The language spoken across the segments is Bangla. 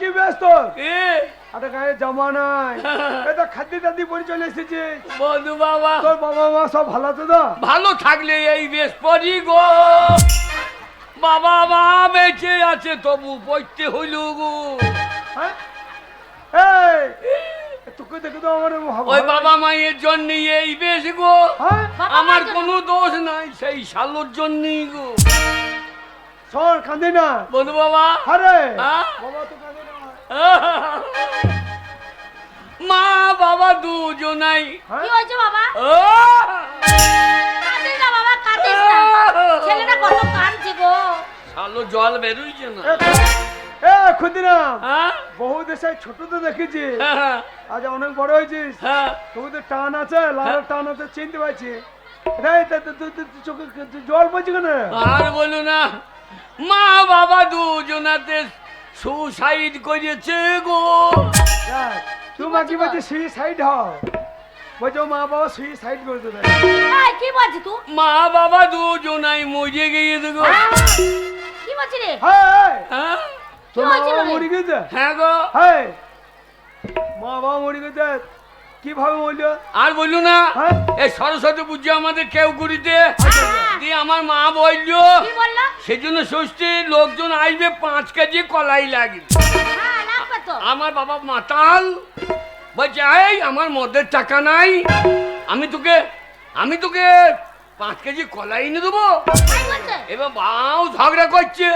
কি ব্যস্ত? আরে গায়ে জমা নাই। এটা খাদ্য টাদ্দি পরে চলে এসেছিস বন্ধু বাবা। তোর বাবা মা সব ভালো তো তো? ভালো থাকলে এই বেশ পরি গো। বাবা মা বেঁচে আছে তবু পড়তে হইল গো। হ্যাঁ? এই! তোকে দেখে তো আমার ওই বাবা মায়ের জন্য এই বেশ গো। হ্যাঁ? আমার কোনো দোষ নাই সেই শালোর জন্যই গো। শোন কাঁদি না। বন্ধু বাবা। আরে। হ্যাঁ? বাবা তো কাঁদে না। মা বাবা দুজনাই। হ্যাঁ? কি হয়েছে বাবা? না বাবা না। ছেলেটা কত কাঁদছে গো। শালো জল বেরোইছে না। এ হ্যাঁ? বহু দেশে ছোট তো দেখেছি। হ্যাঁ, আজ অনেক বড় হয়েছিস। হ্যাঁ। তবু তো টান আছে লালের টান আছে চিনতে পারছি। রে চোখে জল পড়ছে কেন? আর বলো না মা বাবা দুজনাতে সুসাইড করেছে গো। দেখ, তুই মাকি বলছিস সুই সাইড বলছো মা বাবা সুই সাইড করে দেবে। কি বলছিস তুই? মা বাবা দুজনাই মরে গিয়েছে গো। হ্যাঁ? কি বলছিস রে? হ্যাঁ? হ্যাঁ? কি হয়েছিল বাবা মরে গেছে হ্যাঁ গো। হ্যাঁ মা বাবা মরে গেছে কীভাবে মরলো আর বলল না? হ্যাঁ? এই সরস্বতী পুজো আমাদের কেউ করিতে হ্যাঁ। দিয়ে আমার মা বলল কি বলল? সেজন্য ষষ্ঠী লোকজন আসবে পাঁচ কেজি কলাই লাগবে। হ্যাঁ আমার বাবা মাতাল বলছে এই আমার মদের টাকা নাই। আমি তোকে আমি তোকে পাঁচ কেজি কলাই এনে দেবো। এবার বাবাও ঝগড়া করছে।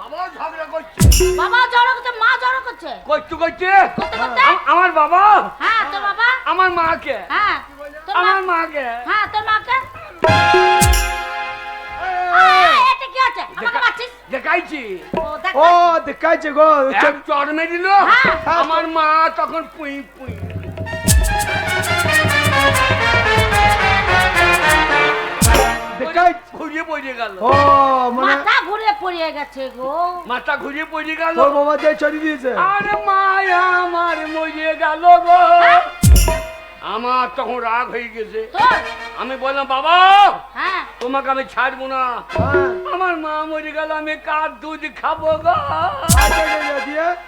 হ্যাঁ ঝগড়া করছে। বাবা জড়ো করছে মা জড়ো করছে। করতে আমার বাবা? হ্যাঁ তোর বাবা? আমার মাকে? হ্যাঁ আমার মাকে? হ্যাঁ তোর মাকে? এই, এই, এটা কি আছে আমাকে মারছিস দেখাইছি। ও দেখ ও দেখাইছে গো এক চড়মে দিল। হ্যাঁ। আমার মা তখন পুই পুই। ঘুরিয়ে পড়ে গেল। ও মানে মাথা ঘুরে পড়ে গেছে গো। মাথা ঘুরিয়ে পড়ে গেল। তোর বাবা যে চড়ি দিয়েছে। আরে মায়া আমার মরে গেল গো। আমার তখন রাগ হয়ে গেছে। আমি বললাম বাবা হ্যাঁ। তোমাকে আমি ছাড়বো না। হ্যাঁ। আমার মা মরে গেল আমি কার দুধ খাব গো?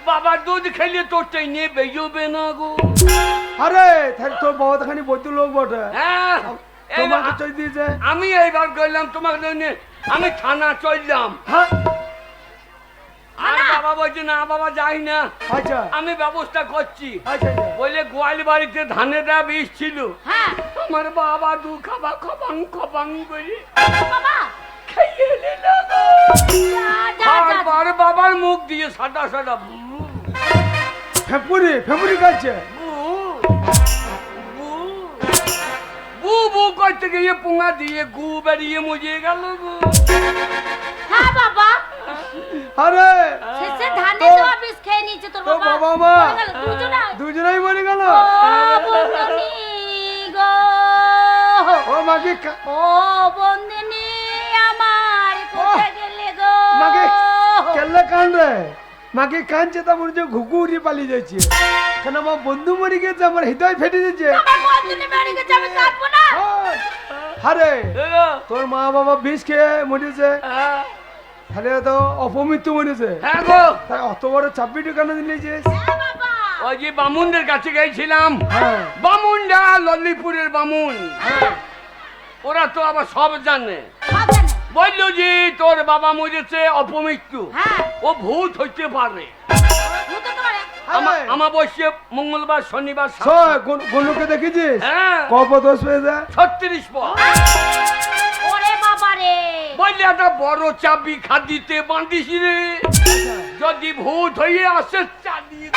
বাবার দুধ খেলে তোরটাই নিয়ে বেজোবে না গো। আরে তোর বাবা তো খানি বৈদ্য লোক বটে। হ্যাঁ। তোমাকে দিয়েছে আমি এইবার করলাম তোমাকে জন্য আমি থানা চললাম হ্যাঁ? আর বাবা বলছে না বাবা যাই না। আচ্ছা। আমি ব্যবস্থা করছি। আচ্ছা আচ্ছা। বলে গোয়াল বাড়িতে ধানের দেওয়া বীজ ছিল। হ্যাঁ। আমার বাবা দু খাবা খবাং খবাং বাবা। খেয়ে নিল বারবার বাবার মুখ দিয়ে সাদা সাদা বু, ফেপুরি ফেপুরি বু। বু বু করতে গিয়ে পুঙা দিয়ে গু বেরিয়ে মজে গেল গো। হ্যাঁ বাবা। আরে শেষে ধানে তো- বিষ খেয়ে নিয়েছে তোর বাবা। বাবা মা। দুজনাই। মরে গেল। ও বন্ধনী গো। ও মাকে কা- ও বন্ধনী আমার কোথায় গেলে গো। কান রে মাকে কানছে তা মনে হচ্ছে ঘুঘু উড়িয়ে পালিয়ে যাচ্ছে। কেন আমার বন্ধু মরে গেছে? আমার হৃদয় ফেটে দিচ্ছে কাঁদবো না। আরে তোর মা বাবা বিষ খেয়ে মরেছে। হ্যাঁ, তাহলে তো অপমৃত্যু মরেছে। হ্যাঁ গো। তাই অত বড় চাপিটি কেন দিয়েছিস হ্যাঁ ওই যে বামুনদের কাছে গেছিলাম। হ্যাঁ। বামুনরা লল্লিপুরের বামুন। হ্যাঁ। ওরা তো আবার সব জানে। বলল যে তোর বাবা মরেছে অপমৃত্যু। হ্যাঁ। ও ভূত হইতে পারে। হ্যাঁ। আমাবস্যা মঙ্গলবার শনিবার সাত- শোন, গন- দেখেছিস হ্যাঁ। কপ দোষ পেয়েছে ছত্রিশ বললে একটা বড় চাবি খাদিতে বাঁধিস রে। যদি ভূত হয়ে আসে চালিয়ে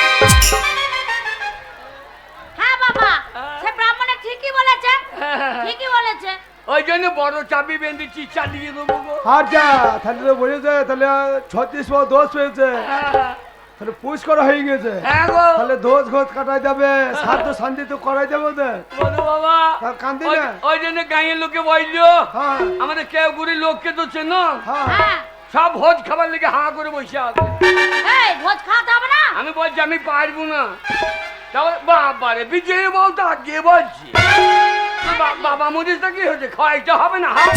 হ্যাঁ বাবা হ্যাঁ। সে ব্রাহ্মণে ঠিকই বলেছে হ্যাঁ। ঠিকই বলেছে। ওই জন্য বড় চাবি বেঁধেছি চালিয়ে দেবো আচ্ছা তাহলে তো বলেছে তাহলে ছত্রিশ দোষ পেয়েছে। হ্যাঁ। তাহলে পুষ করা হয়ে গেছে। হ্যাঁ তাহলে দোষ ঘোষ কাটাই যাবে সাধ্য শান্তি তো করাই যাবে ওদের। বাবা কান্দি না। ওই জন্য গাঁয়ের লোকে বলল হ্যাঁ। আমাদের কেউ গুড়ি লোককে তো চেনো? হ্যাঁ। সব ভোজ খাবার লেগে হাঁ করে বসে আছে। ভোজ খাওয়াতে হবে না? আমি বলছি আমি পারব না। বাবারে বিজয় বলতো আগে বলছি? বাবা মরিচটা কি হয়েছে? খাইতে হবে না হবে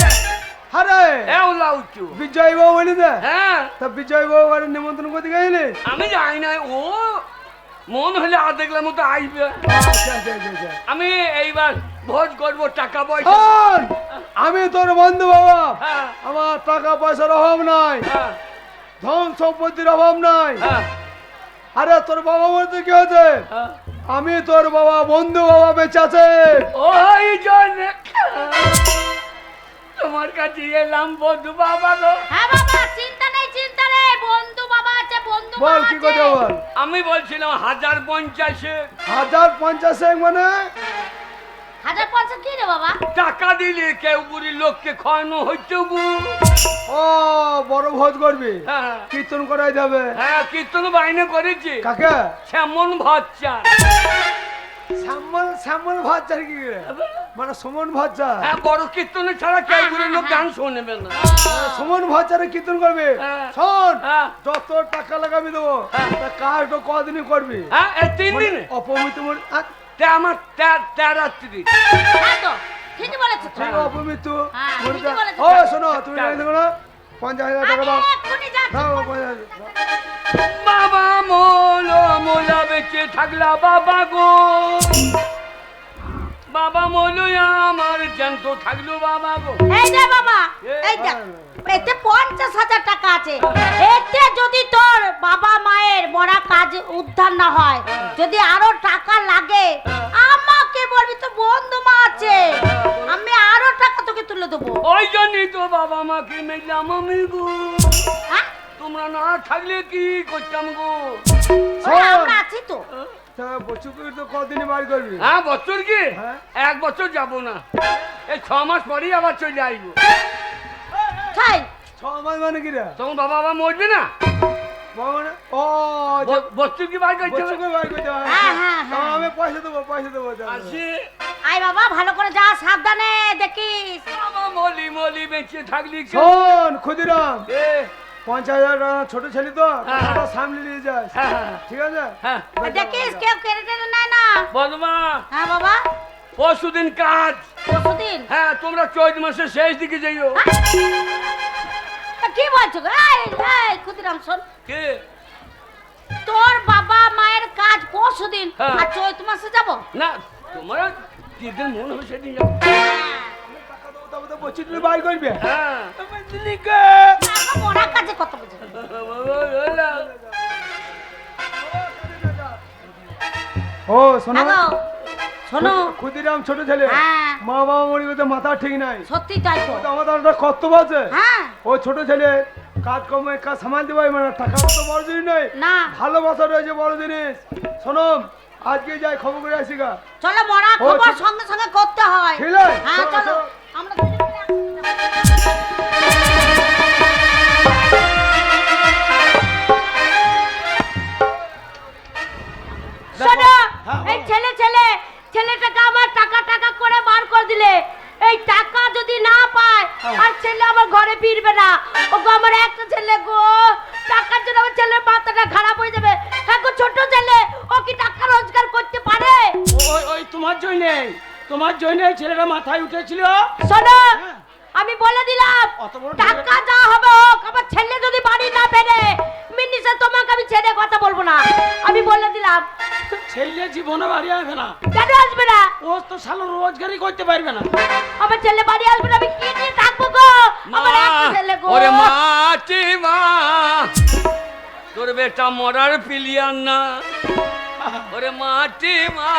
আরে! বিজয় বাবু বলি দে হ্যাঁ। তা বিজয় বাবু নিমন্ত্রণ করতে গেলি আমি যাই না ও মন হলে আর দেখলাম তো আমি এইবার ভোজ করব টাকা পয়সা। আমি তোর বন্ধু বাবা। হ্যাঁ। আমার টাকা পয়সার অভাব নাই। হ্যাঁ। ধন সম্পত্তির অভাব নাই। হ্যাঁ। আরে তোর বাবা বলতে কি হয়েছে? হ্যাঁ। আমি তোর বাবা বন্ধু বাবা বেঁচে আছে। ওই জন্য। তোমার কাছে এলাম বন্ধু বাবা গো। হ্যাঁ বাবা চিন্তা নেই চিন্তা নেই। বন্ধু বাবা আছে বন্ধু বল কি কথা বল? আমি বলছিলাম হাজার পঞ্চাশে। হাজার পঞ্চাশে মানে? হাজার পঞ্চাশ কি রে বাবা? টাকা দিলে কেউ বুড়ি লোককে খাওয়ানো হচ্ছে গো। ও বড় ভোজ করবি? হ্যাঁ। কীর্তন করাই যাবে? হ্যাঁ কীর্তন বাইনে করেছি। কাকে? সেমন ভাচ্চা শ্যামল শ্যামল ভাজ্জার কি রে? মানে সুমন ভাজ্জা হ্যাঁ বড় কীর্তনে ছাড়া কেউ বুড়ি লোক গান শোনেবে না। সুমন ভাজ্জারে কীর্তন করবি? হ্যাঁ। শোন হ্যাঁ। যত টাকা লাগাবি দেবো হ্যাঁ। তা কাজটা কদিনই করবি? হ্যাঁ এই তিন দিনে। অপমিত মন- আমার তে- তেরাত্রি হ্যাঁ ঠিকই বলেছ ঠিক হ্যাঁ, বলেছ। ও শোনো তুমি জানি না? পঞ্চাশ হাজার টাকা দাও। দাও পঞ্চাশ। বাবা মোলো মোলা বেঁচে থাকলা বাবা গো। বাবা মোলো আমার জ্যান্ত থাকল বাবা গো। এই যে বাবা এই দেখ এতে পঞ্চাশ হাজার টাকা আছে। এতে যদি তোর বাবা মায়ের মরা কাজ উদ্ধার না হয় যদি আরও টাকা লাগে আমাকে বলবি তো বন্ধু মা আছে। আমি আরও টাকা তোকে তুলে দেবো। ওই জন্যই তো বাবা মাকে মেলাম আমি গো। হ্যাঁ? তোমরা না থাকলে কি করতাম গো? আমরা আছি তো। তা বছর করে তো কদিনই বার করবি? হ্যাঁ বছর কি? হ্যাঁ। এক বছর যাব না। এই ছ মাস পরেই আবার চলে আসব। খাই ছ মাস মানে কি রে? তখন বাবা আবার মরবে না? মানে? ও যে কি বার করতে বছর হবে? করে বার করতে হবে। হ্যাঁ, হ্যাঁ, তা হ্যাঁ। আমি পয়সা দেবো পয়সা দেবো। আসি। আয় বাবা ভালো করে যা সাবধানে দেখিস। বাবা মলি মলি বেঁচে থাকলি শোন ক্ষুদিরাম। পঞ্চাশ হাজার টাকা ছোট ছেলে তো হ্যাঁ। টাকাটা সামলে নিয়ে যাস হ্যাঁ, হ্যাঁ, ঠিক আছে? হ্যাঁ। দেখিস কেউ কেড়ে টেড়ে নেয় না? হ্যাঁ বাবা। পরশুদিন কাজ। পরশুদিন? হ্যাঁ তোমরা চৈত মাসের শেষ দিকে যাইও। কি বলছো গো? এই এই ক্ষুদিরাম শোন। কে? তোর বাবা মায়ের কাজ পরশু দিন হ্যাঁ। আর চৈত মাসে যাব? না তোমরা যেদিন মন হবে সেদিন যাও দেবো দিলে বার করবে ও শোনো। শোনো। ক্ষুদিরাম ছোট ছেলে। হ্যাঁ। মা বাবা মরিবে তো মাথা ঠিক নাই। সত্যি তাই তো। আমাদের একটা কর্তব্য আছে। হ্যাঁ। ও ছোট ছেলে কাজ কমে কাজ সামাল দিতে পারবে না টাকা তো বড় জিনিস নয় না। ভালোবাসা রয়েছে বড় জিনিস। শোনো আজকে যাই খবর করে আসি গা। চলো মরা খবর সঙ্গে সঙ্গে করতে হয়। ঠিক আছে? হ্যাঁ চলো। আমরা এই ছেলে ছেলে ছেলেটাকে আমার টাকা টাকা করে বার করে দিলে এই টাকা যদি না পায় হ্যাঁ। আর ছেলে আমার ঘরে ফিরবে না। ওগো আমার একটা ছেলে গো টাকার জন্য আমার ছেলের মাথাটা খারাপ হয়ে যাবে। হ্যাঁ গো ছোট ছেলে ও কি টাকা রোজগার করতে পারে? ওই ওই তোমার জন্যে তোমার জন্যে ছেলেটা মাথায় উঠেছিল। শোনো আমি বলে দিলাম টাকা যা হবে হোক আমার ছেলে যদি বাড়ি না ফেরে মিনিসে তোমাকে আমি ছেড়ে কথা বলব না। আমি বলে দিলাম। ছেলে জীবনে বাড়ি আসবে না। কেন আসবে না? ও তো সালো রোজগারই করতে পারবে না। আমার ছেলে বাড়ি আসবে না আমি কি নিয়ে থাকব গো? আমার একটা ছেলে গো। ওরে মাটি মা। তোর বেটা মরার পিলিয়ান না। ওরে মাটি মা।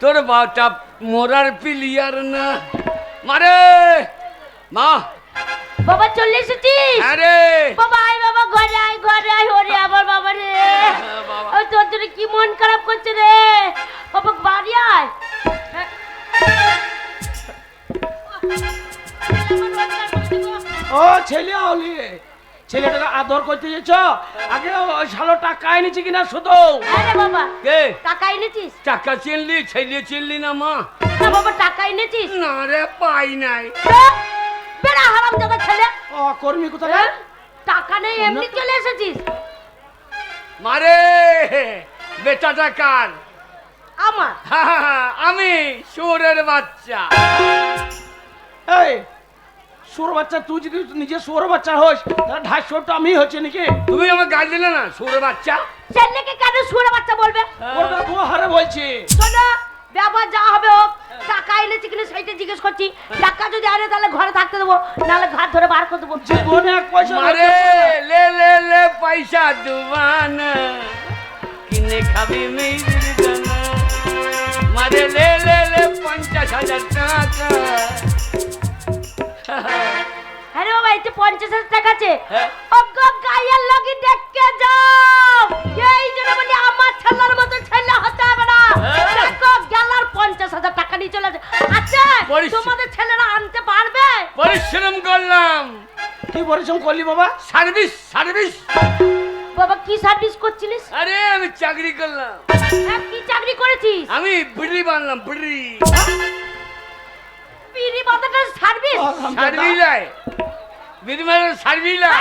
তোর বাটা মরার পিলিয়ার না। মারে মা! বাবা চলে এসেছিস? আরে বাবা আয় বাবা ঘরে আয় ঘরে আয় ওরে আমার বাবা রে। হ্যাঁ, ওই তোর জন্য কি মন খারাপ করছে রে? বাবা বাড়ি আয়। হ্যাঁ। ও ছেলে হলি ছেলেটাকে আদর করতে যেছ আগে ওই সালো টাকা এনেছি কিনা শুধু? হ্যাঁ রে বাবা। কে? টাকা এনেছিস? টাকা চিনলি ছেলে চিনলি না মা। না বাবা টাকা এনেছিস? না রে পাই নাই। বেড়া, হারাম জায়গা ছেলে। ও কর্মী কোথায় হ্যাঁ? টাকা নেই এমনি চলে এসেছিস। মারে বেটাটা কার? আমার? আমি সুরের বাচ্চা। এই সোর বাচ্চা তুই যদি নিজে সুর বাচ্চা হোস তাহলে ঢাই সোরটা আমি হচ্ছে নাকি? তুমি আমার গাল দিলে না সুরে বাচ্চা? ছেলেকে কেন শুয়ে বাচ্চা বলবে? ওটা তো হারে বলছি। শোনো ব্যবহার যা হবে হোক টাকা এনেছি কিনা সেইটা জিজ্ঞেস করছি টাকা যদি আনে তাহলে ঘরে থাকতে দেবো নাহলে ঘাট ধরে বার করে দেবো। জীবনে পয়সা মারে লে লে লে পয়সা দুবান কিনে খাবি মেয়েদের জন্য মারে লে লে লে পঞ্চাশ হাজার টাকা। আরে বাবা এতে পঞ্চাশ হাজার টাকা আছে। হ্যাঁ। অজ্ঞ গায়ের লগি দেখকে যাও। এই জন্য বলি আমার ছেলের মতো ছেলে হতে হবে না। হ্যাঁ। পঞ্চাশ হাজার টাকা নিয়ে চলে আসে। আচ্ছা পরিশ্রম। তোমাদের ছেলেরা আনতে পারবে? পরিশ্রম করলাম। কি পরিশ্রম করলি বাবা? Service service. বাবা কি সার্ভিস করছিলিস? আরে আমি চাকরি করলাম। হ্যাঁ, কি চাকরি করেছিস? আমি বিড়ি বানলাম বিড়ি। বিড়ি বাঁধাটা সার্ভিস? সার্ভিস লাই বিড়ি মানে সার্ভিস লাই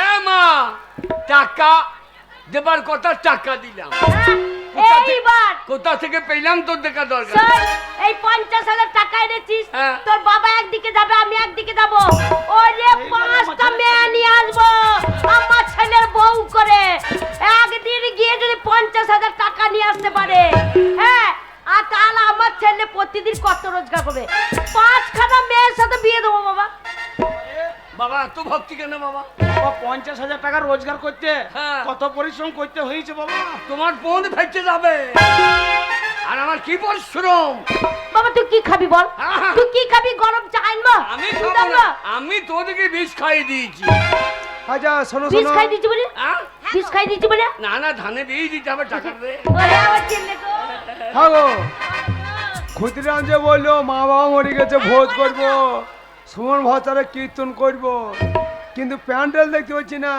এ মা টাকা দেবার কথা টাকা দিলাম। থেকে- এইবার! কোথা থেকে পেলাম তোর দেখা দরকার? এই পঞ্চাশ হাজার টাকা এনেছিস হ্যাঁ। তোর বাবা একদিকে যাবে আমি একদিকে যাব। ওরে পাঁচটা মেয়ে নিয়ে আসব। আমার ছেলের বউ করে। একদিন গিয়ে যদি পঞ্চাশ হাজার টাকা নিয়ে আসতে পারে। হ্যাঁ আর তাহলে আমার ছেলে প্রতিদিন কত রোজগার করবে? পাঁচখানা মেয়ের সাথে বিয়ে দেবো বাবা। বাবা এত ভক্তি কেন বাবা? বাবা, পঞ্চাশ হাজার টাকা রোজগার করতে। হ্যাঁ। কত পরিশ্রম করতে হয়েছে বাবা। তোমার বোন ফেটে যাবে। আর আমার কি পরিশ্রম? বাবা তুই কি খাবি বল। তুই কি খাবি? গরম চা আনব আমি? আমি তোদেরকে বিষ খাইয়ে দিয়েছি। আচ্ছা শোনো বিষ শোনো। খাই দিচ্ছি বলে? বিষ খাই দিচ্ছি বলে? না না ধানে দিয়ে দিতে হবে টাকা দে ওরে আমার ছেলে গো ক্ষুদিরাম যে বলল মা বাবা মরে গেছে ভোজ করব। সুমন ভাতারে কীর্তন করব কিন্তু প্যান্ডেল দেখতে পাচ্ছি না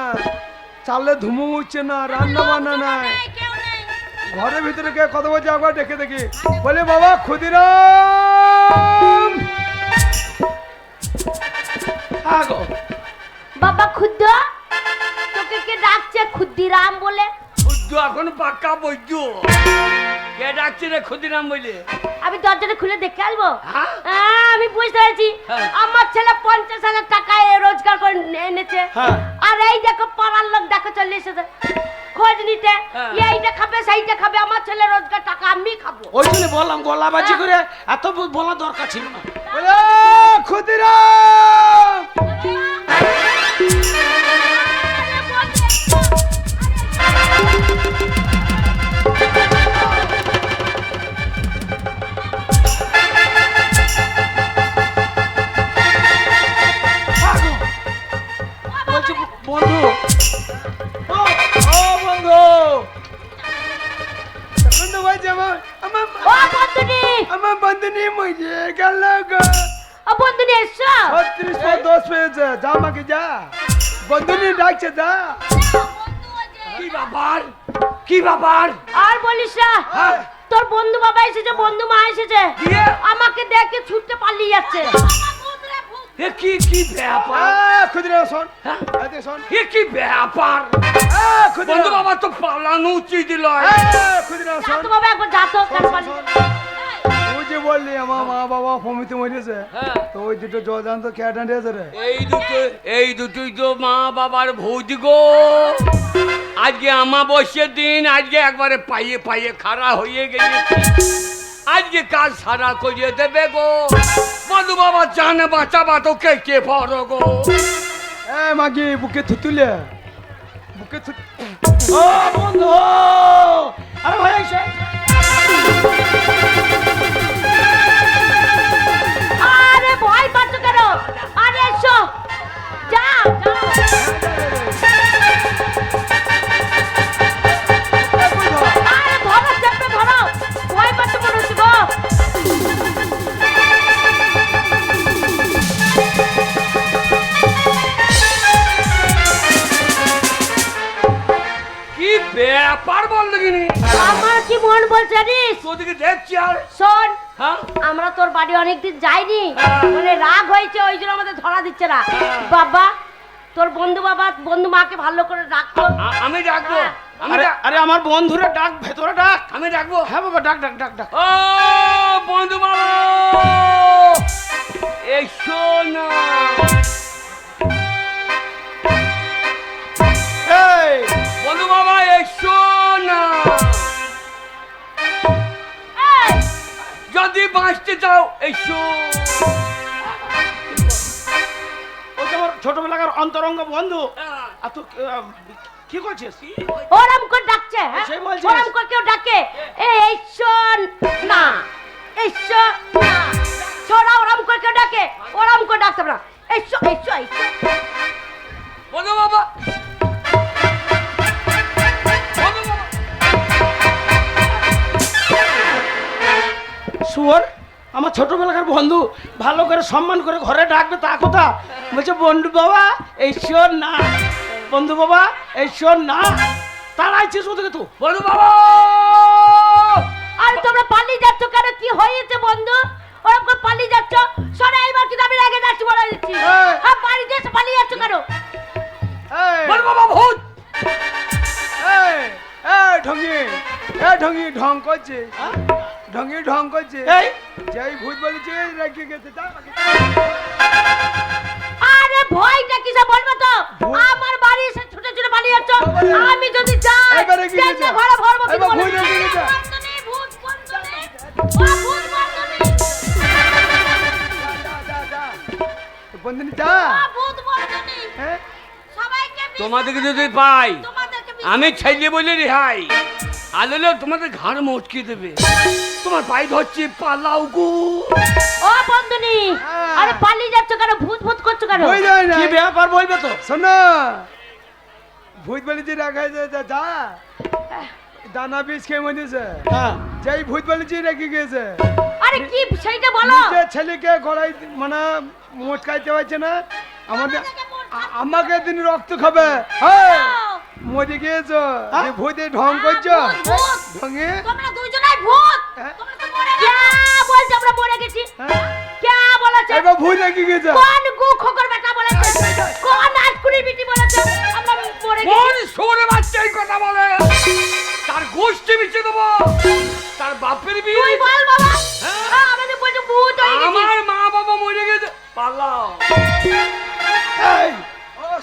চালে ধুমু উঠছে না রান্না বান্না নাই। ঘরের ভিতরে কে কত বলছে একবার দেখে দেখি। বলে বাবা ক্ষুদিরাম! হ্যাঁ গো বাবা ক্ষুদ্র তোকে কে ডাকছে? ক্ষুদ্দিরাম বলে। খুদ্দু এখন পাক্কা বৈদ্য। কে ডাকছে রে ক্ষুদিরাম বলে আমি দরজাটা খুলে দেখে আসব হ্যাঁ? হ্যাঁ, আমি বুঝতে পেরেছি হ্যাঁ। আমার ছেলে পঞ্চাশ হাজার টাকা রোজগার করে এনে- এনেছে হ্যাঁ। আর এই দেখো পাড়ার লোক দেখো চলে এসেছে খোঁজ নিতে হ্যাঁ। এইটা খাবে সেইটা খাবে আমার ছেলে রোজগার টাকা আমি খাব ওই জন্য বললাম গলাবাজি করে এত বলা দরকার ছিল না ক্ষুদিরাম হ্যাঁ ও বন্ধুনি। আমার বন্ধুনি মরে গেল গো। ও বন্ধুনি এসো। ছত্রিশশো দশ পেয়েছে যা মাকে যা। বন্ধুনি ডাকছে যা। কি ব্যাপার? কি ব্যাপার? আর বলিস না। হ্যাঁ। তোর বন্ধু বাবা এসেছে বন্ধু মা এসেছে। আমাকে দেখে ছুটতে পালিয়ে যাচ্ছে। এ কি কি ব্যাপার? শোন। হ্যাঁ? এতে শোন। এ কি ব্যাপার? বন্ধু বাবা তো পালানো উচিত লয় আহ, শোন। বাবা একবার যা তো কেন পালিয়ে তুই যে বললি আমার মা বাবা ফমিতে মরেছে। হ্যাঁ। তো ওই দুটো জলদান তো কে রে এই দুটো এই দুটোই তো মা বাবার ভৌজ গো। আজকে আমাবস্যের দিন আজকে একবারে পাইয়ে পাইয়ে খাড়া হয়ে গেছে। আজকে কাজ সারা করিয়ে দেবে গো। মধু বাবা জানে বাঁচাবা তো কে কে পড়ো গো। এ মাগি বুকে থুতুলে বুকে থুতু ও বন্ধু আরে ভাই তোদিকে দেখছি আর। শোন হ্যাঁ? আমরা তোর বাড়ি অনেকদিন যাইনি। হ্যাঁ। মানে রাগ হয়েছে ওই জন্য আমাদের ধরা দিচ্ছে না। হ্যাঁ। বাবা তোর বন্ধু বাবা বন্ধু মাকে ভালো করে আ- আমি ডাকবো। হ্যাঁ। আমি আরে আমার বন্ধুরে ডাক ভেতরে ডাক। আমি ডাকবো। হ্যাঁ বাবা ডাক ডাক ডাক ডাক। ও বন্ধু বাবা! এসো না। যদি বাঁচতে চাও এসো। ছোটবেলাকার অন্তরঙ্গ বন্ধু। আর তুই কি করছিস? ওরম করে ডাকছে হ্যাঁ? ওরম করে কেউ ডাকে এই শোন না এই শোন না। ছোড়া ওরম করে কেউ ডাকে ওরম করে ডাকতে না। এই শো এই শো এই শো। বন্ধু বাবা। শুয়োর। আমার ছোটবেলাকার বন্ধু ভালো করে সম্মান করে ঘরে ডাকবে তা কথা। বলছে বন্ধু বাবা এই শিওর না। বন্ধু বাবা এই শিওর না। তাড়াইছিস ওদিকে তুই বন্ধু বাবা! আর তোমরা পালিয়ে যাচ্ছ কেন? কি হয়েছে বন্ধু? ওরম করে পালিয়ে যাচ্ছ? শোনো এইবার কিন্তু আমি রেগে যাচ্ছি বলে দিচ্ছি। হ্যাঁ বাড়িতে এসে পালিয়ে যাচ্ছ কেন? এই, বন্ধু বাবা ভূত! এই, এই, ঢঙ্গি এই ঢঙ্গি ঢং করছে হ্যাঁ? ঢঙ্গি ঢং করছে এই যেই ভূত বলেছে রেখে গেছে। আরে ভয়টা কিসে বলবে তো? আমার বাড়ি এসে ছুটে ছুটে পালিয়ে যাচ্ছ। আমি যদি যাই এবারে কি দেখবে ঘরে ভরবো কি বলে ভূত রেখে গেছে। ভূত ভূত। যা। হ্যাঁ তোমাদেরকে যদি পাই আমি ছেলে বলে রেহাই। আলোলে তোমাদের ঘাড় মটকে দেবে। তোমার পায়ে ধরছি পালাও গো। ও বন্ধনী হ্যাঁ। আরে পালিয়ে যাচ্ছ কেন? ভূত ভূত করছ কেন? যায় না কি ব্যাপার বলবে তো? শোনো ভূত বলেছে রাখা যায় যা, যা। দানা বীজ খেয়ে মরেছে। হ্যাঁ। যেই ভূত বলেছে রেখে গেছে আরে কি সেইটা বলো। নিজের ছেলেকে গড়াই মানে মোটকাইতে পারছে না। আমাদের আমাকে দিন রক্ত খাবে। হ্যাঁ মরে গিয়েছো। হ্যাঁ? ভূতে ঢং করছ। ঢঙে? তোমরা দুজনাই ভূত। হ্যাঁ? তোমরা তো মরে গেছো। কে বলছে আমরা মরে গেছি। হ্যাঁ? কে বলেছে। এবার ভূত রেখে গেছে। কোন গু খোকর বেটা বলেছে? কোন আটকুড়ি বিটি বলেছে? আমরা মরে কোন গেছি বাচ্চা এই কথা বলে। তার গোষ্ঠী দেবো। তার বাপের বিয়ে তুই বল বাবা। হ্যাঁ? হ্যাঁ, আমাদের বলছে ভূত হয়ে গেছি। আমার মা বাবা মরে গেছে। পালাও। এই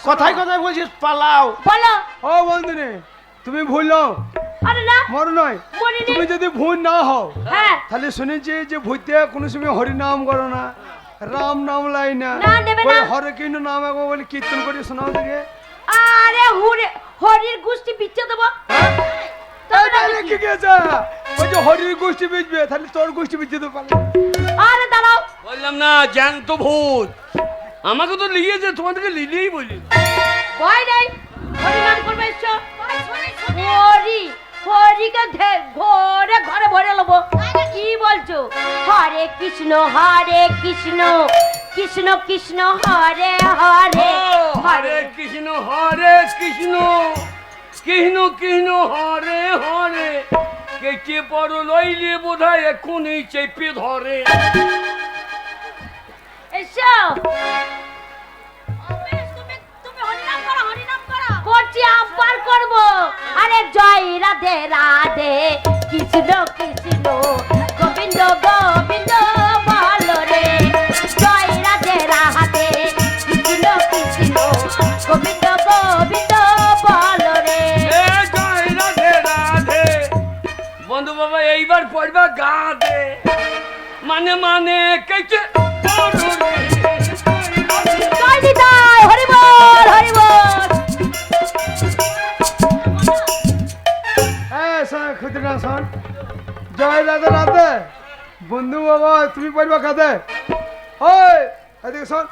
কথায় কথায় বলছিস পালাও। বলো ও বন্ধুরে তুমি ভুল নও আরে না মর নয়। মরিনি তুমি যদি ভুল না হও হ্যাঁ। তাহলে শুনেছি যে ভূতে কোনো সময় হরি নাম করো না। রাম নাম লাই না। না, নেবে না। হরে কিন্তু নাম একবার বলে কীর্তন করে শোনাও থেকে আরে হুরে হরির গুষ্টি বিচ্ছে দেবো। তবে না রেখে গেছে? ওই যে হরির গোষ্ঠী বেচবে তাহলে তোর গোষ্ঠী বেচতে তো পারলে আরে দাঁড়াও। বললাম না জ্যান্ত ভূত। আমাকে তো লিয়েছে তোমাদেরকে লিলেই বলি। ভয় নাই হরি নাম করবে এসো। হরি হরিকে ধে- ঘরে ঘরে ভরে নেব কি বলছো? হরে কৃষ্ণ হরে কৃষ্ণ কৃষ্ণ কৃষ্ণ হরে হরে। হরে কৃষ্ণ হরে কৃষ্ণ কৃষ্ণ কৃষ্ণ হরে হরে। কেটে পর লইলে বোধ হয় এক্ষুনি চেপে ধরে। এসো করছি আবার করব। আরে জয় রাধে রাধে কৃষ্ণ কৃষ্ণ গোবিন্দ গোবিন্দ বল রে। জয় রাধে রাধে কৃষ্ণ কৃষ্ণ গোবিন্দ গোবিন্দ বল রে। জয় রাধে রাধে। বন্ধু বাবা এইবার পড়বা গা দে। মানে মানে কেটে পর জয় দিদাই হরি বল হরি বল। হ্যাঁ রাধে রাধে বন্ধু বাবা তুমি পড়বা খাতে ওই এদিকে শোন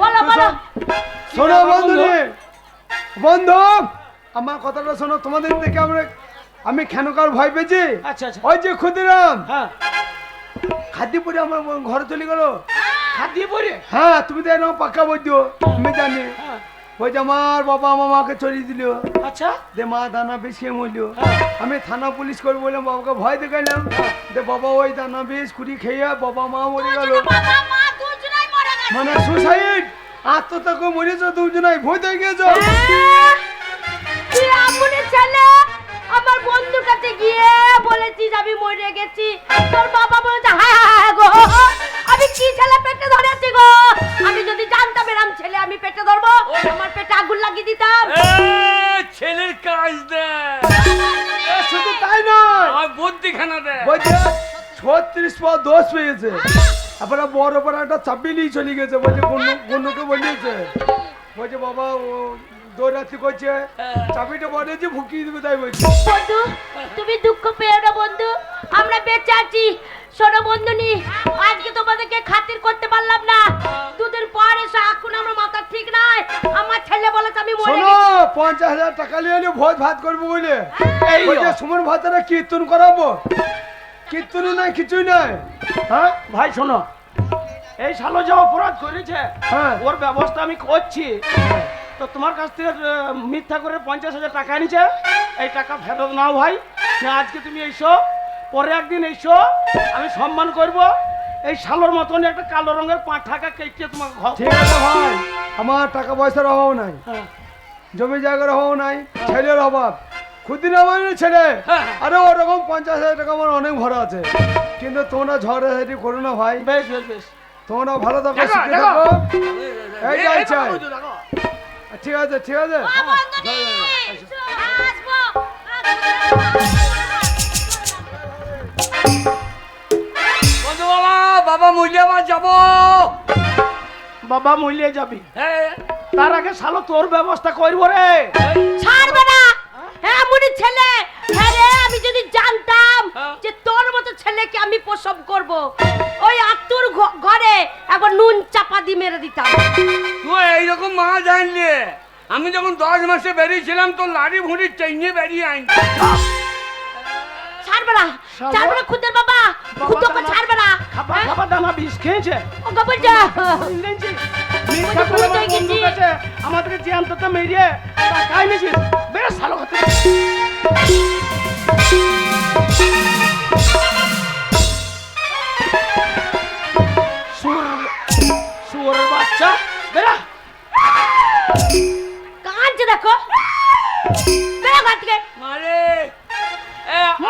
বলো বলো। শোনো বন্ধু বন্ধু? বন্ধু আমার কথাটা শোনো তোমাদের থেকে আমরা আমি খেনকার ভয় পেয়েছি। আচ্ছা আচ্ছা। ওই যে ক্ষুদিরাম। হ্যাঁ। খাদ্য পরে আমার ঘরে চলে গেল। দিয়ে হ্যাঁ তুমি তো এরকম পাক্কা বলছো আমি জানি। হ্যাঁ। ওই যে আমার বাবা আমার মাকে চড়িয়ে দিল। আচ্ছা। দে মা দানা বেশি মরল। হ্যাঁ। আমি থানা পুলিশ করে বললাম বাবাকে ভয় দেখাইলাম। যে বাবা ওই দানা বেশ কুড়ি খেয়ে বাবা মা মরে গেল। বাবা মা দুজনাই মরে গেছে। মানে সুসাইড আত্মহত্যা করে মরেছ দুজনাই ভয় হয়ে গেছো হ্যাঁ? ছেলে আমার বন্ধুর কাছে গিয়ে বলেছিস আমি মরে গেছি। তোর বাবা বলেছে হ্যাঁ হ্যাঁ হ্যাঁ গো আমি কি ছেলে পেটে ধরেছি আমি যদি জানতাম এরম ছেলে আমি পেটে ধরবো। আমার পেটে আগুন লাগিয়ে দিতাম। এ, ছেলের কাজ এ, শুধু তাই নয়। আমার বুদ্ধিখানা দেয়। বলছে ছত্রিশ পর দোষ পেয়েছে। তারপরে বড় বড় একটা চাপি নিয়ে চলে গেছে বলছে গন্নুকে বলিয়েছে। বলছে বাবা ও দৌড়াচ্ছি করছে। চাবিটা বলেছে ভুকিয়ে দেবে তাই বলছে। বন্ধু তুমি দুঃখ পেও না বন্ধু। আমরা বেঁচে আছি। শোনো বন্ধুনি আজকে তোমাদেরকে খাতির করতে পারলাম না। দুদিন পর এসে এখন আমার মাথা ঠিক নাই। আমার ছেলে বলেছে আমি মরে শোনো পঞ্চাশ হাজার টাকা নিয়ে এলে ভোজ ভাত করব বলে। এই বলছে সুমন ভাতারা কীর্তন করাবো? কীর্তনও নাই কিছুই নাই। হ্যাঁ? ভাই শোনো। এই শালো যা অপরাধ করেছে হ্যাঁ। ওর ব্যবস্থা আমি করছি। তো তোমার কাছ থেকে মিথ্যা করে পঞ্চাশ হাজার টাকা নিছে এই টাকা ফেরত নাও ভাই আজকে তুমি এইসো পরে একদিন এইসো আমি সম্মান করব এই শালোর মতন একটা কালো রঙের পাঁচ টাকা কেটে তোমাকে ঠিক আছে ভাই আমার টাকা পয়সার অভাব নাই হ্যাঁ। জমি জায়গার অভাব নাই ছেলের অভাব ক্ষুদিন আমার ছেলে হ্যাঁ। আরে ওরকম পঞ্চাশ হাজার টাকা আমার অনেক ভরা আছে কিন্তু তোমরা ঝড়াঝাড়ি করো না ভাই বেশ বেশ বেশ তোমরা ভালো থাকো থাকো এই, চাই। ঠিক আছে ঠিক আছে। ও বন্ধুনি! আসব। বন্ধু বাবা বাবা মূল্যবান যাব। বাবা মূল্যে যাবি। হ্যাঁ। তার আগে শালো তোর ব্যবস্থা করব রে। ছাড়বে না। হ্যাঁ। মুনি ছেলে। হ্যাঁ রে আমি যদি জানতাম হ্যাঁ। যে তোর মতো ছেলেকে আমি প্রসব করব ওই আত্মুর ঘ- ঘরে একবার নুন চাপা দিয়ে মেরে দিতাম। তুই এইরকম মা জানলে আমি যখন দশ মাসে বেরিয়েছিলাম তো লাড়ি ভুঁড়ি চেঞ্জে বেরিয়ে আইন ছাড়বে না। শালা। ছাড়বে না খুদের বাবা। খুদকে ছাড়বে না। খাবার হ্যাঁ? খাবার দানা বিষ খেয়েছে। ও যা আমাদেরকে জ্যান্ত তো মেরিয়ে টাকাই নিয়েছিস বেশ ভালো কথা। দেখো। মারে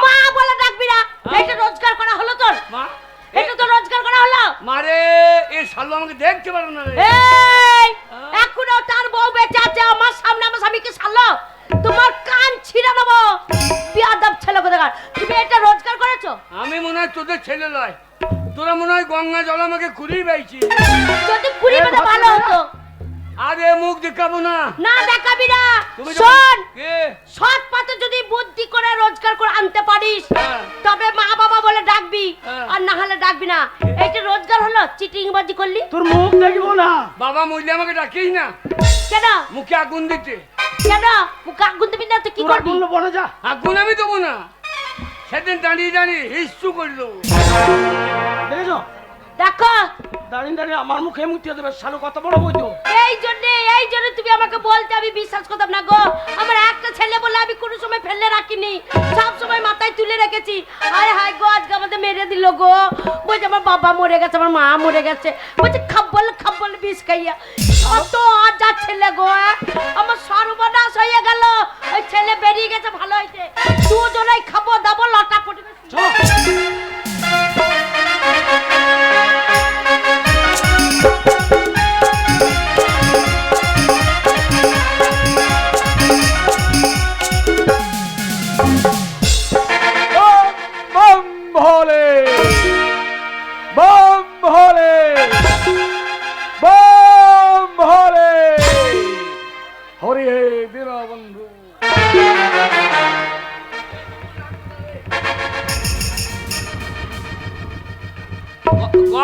মা বলে ডাকবি না। এটা রোজগার করা হলো তোর। মা এটা তো রোজগার করা হলো। মারে এ শালু আমাকে দেখতে পারো না এই এখনও তার বউ বেঁচে আছে আমার সামনে আমার স্বামীকে সারলো তোমার কান ছিঁড়ে নেব বিয়াদব ছেলে কোথাকার। তুমি এটা রোজগার করেছ? আমি মনে হয় তোদের ছেলে লয় তোরা মনে হয় গঙ্গা জল আমাকে কুড়িয়ে পেয়েছি যদি পেতে ভালো হতো। আরে মুখ দেখাবো না। না দেখাবি না। শোন। সৎ পাতে যদি বুদ্ধি করে রোজগার করে আনতে পারিস হ্যাঁ। তবে মা বাবা বলে ডাকবি হ্যাঁ। আর না হলে ডাকবি না। এইটা রোজগার হলো চিটিং বাজি করলি? তোর মুখ দেখব না। বাবা মূল্য আমাকে ডাকিস না। কেন? মুখে আগুন দিতে। কেন? মুখে আগুন দিবি না তো কি করবি? বলল বনে যা। আগুন আমি দেবো না। সেদিন দাঁড়িয়ে দাঁড়িয়ে হিস্টু করে দেবো। দেখেছ? দেখো। দাঁড়িয়ে দাঁড়িয়ে আমার মুখে মুটিয়ে দেবে শালু কত বড় বইতো এই এই জন্য তুমি আমাকে বলতে আমি বিশ্বাস করতাম না গো। আমার একটা ছেলে বলে আমি কোনো সময় ফেলে রাখিনি। সব সময় মাথায় তুলে রেখেছি। আরে হাই গো, আজকে আমাদের মেরে দিল গো। বলছে আমার বাবা মরে গেছে, আমার মা মরে গেছে। বলছে খাবল খাবল বিষ খাইয়া। কত আজা ছেলে গো আমার সর্বনাশ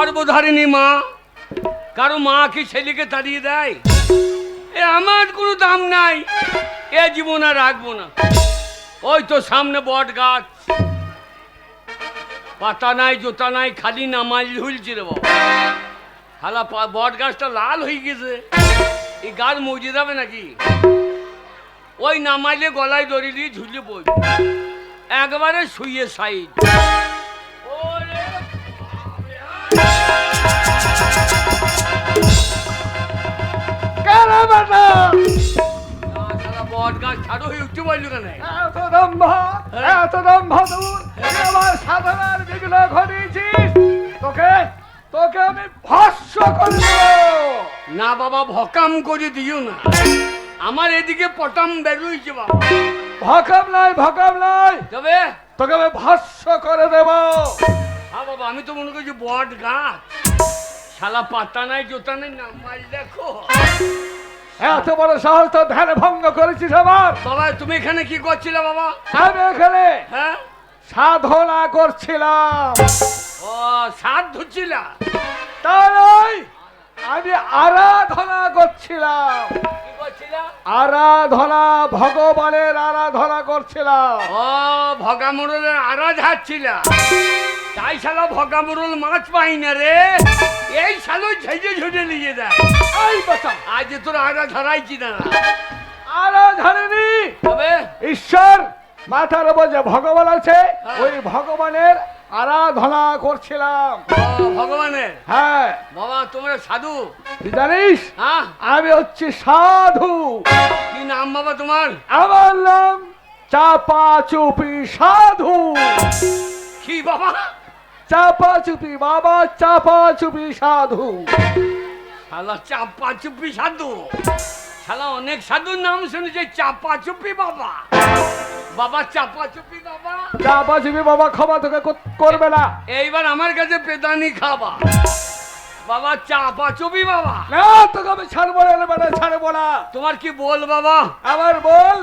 গর্ভধারিণী মা। কারও মা কি ছেলেকে তাড়িয়ে দেয়? এ আমার কোনো দাম নাই। এ জীবন আর রাখব না। ওই তো সামনে বট গাছ। পাতা নাই, জোতা নাই, খালি নামাল ঝুলছে রে হালা বট গাছটা লাল হয়ে গেছে। এই গাছ মজে যাবে নাকি? ওই নামাইলে গলায় দড়ি দিয়ে ঝুলে পড়বে। একবারে শুয়ে সাইড সাধনার বিঘ্ন ঘটিয়েছিস তোকে তোকে আমি ভস্য না বাবা ভকাম করে দিও না। আমার এদিকে পটাম বেরোইছে বাবা। ভকাম নাই ভকাম নাই। তবে? তোকে আমি ভস্য করে দেবো। হ্যাঁ বাবা আমি তো মনে করছি বট গাছ। শালা পাতা নাই জোতা নাই না মাল দেখো। এত বড় সাহস তো ধ্যান ভঙ্গ করেছিস আমার বাবা তুমি এখানে কি করছিলে বাবা? আমি এখানে হ্যাঁ? সাধনা করছিলাম। ও সাত ধুচ্ছিলা তাই নয়, আমি আরাধনা করছিলাম। আরাধনা ভগবানের আরাধনা করছিলাম। ও ভগামরুলের আরা ঝাড়ছিলা তাই শালা ভগামরুল মাছ পাই না রে। এই শালো ঝেঝে ঝুটে নিয়ে দেয় এই বাচ্চা আজ তোর আরা ধরাইছি না। আরাধনী তবে? ঈশ্বর মাথার উপর যে ভগবান আছে হ্যাঁ। ওই ভগবানের আরাধনা করছিলাম। ভগবানের? হ্যাঁ। বাবা তোমরা সাধু? তুই জানিস? হ্যাঁ। আমি হচ্ছি সাধু। কি নাম বাবা তোমার? আমার নাম চাপা চুপি সাধু। কি বাবা? চাপা চুপি বাবা চাপা চুপি সাধু। শালা চাপা চুপি সাধু। শালা অনেক সাধুর নাম শুনেছে চাপা চুপি বাবা। বাবা চাপা চুপি বাবা। চাপা চুপি বাবা ক্ষমা তোকে করবে না। এইবার আমার কাছে পেদানি খাবা। বাবা চাপা চুপি বাবা। না তোকে আমি ছাড়বো না ছাড়বো না। তোমার কি বল বাবা? আমার বল?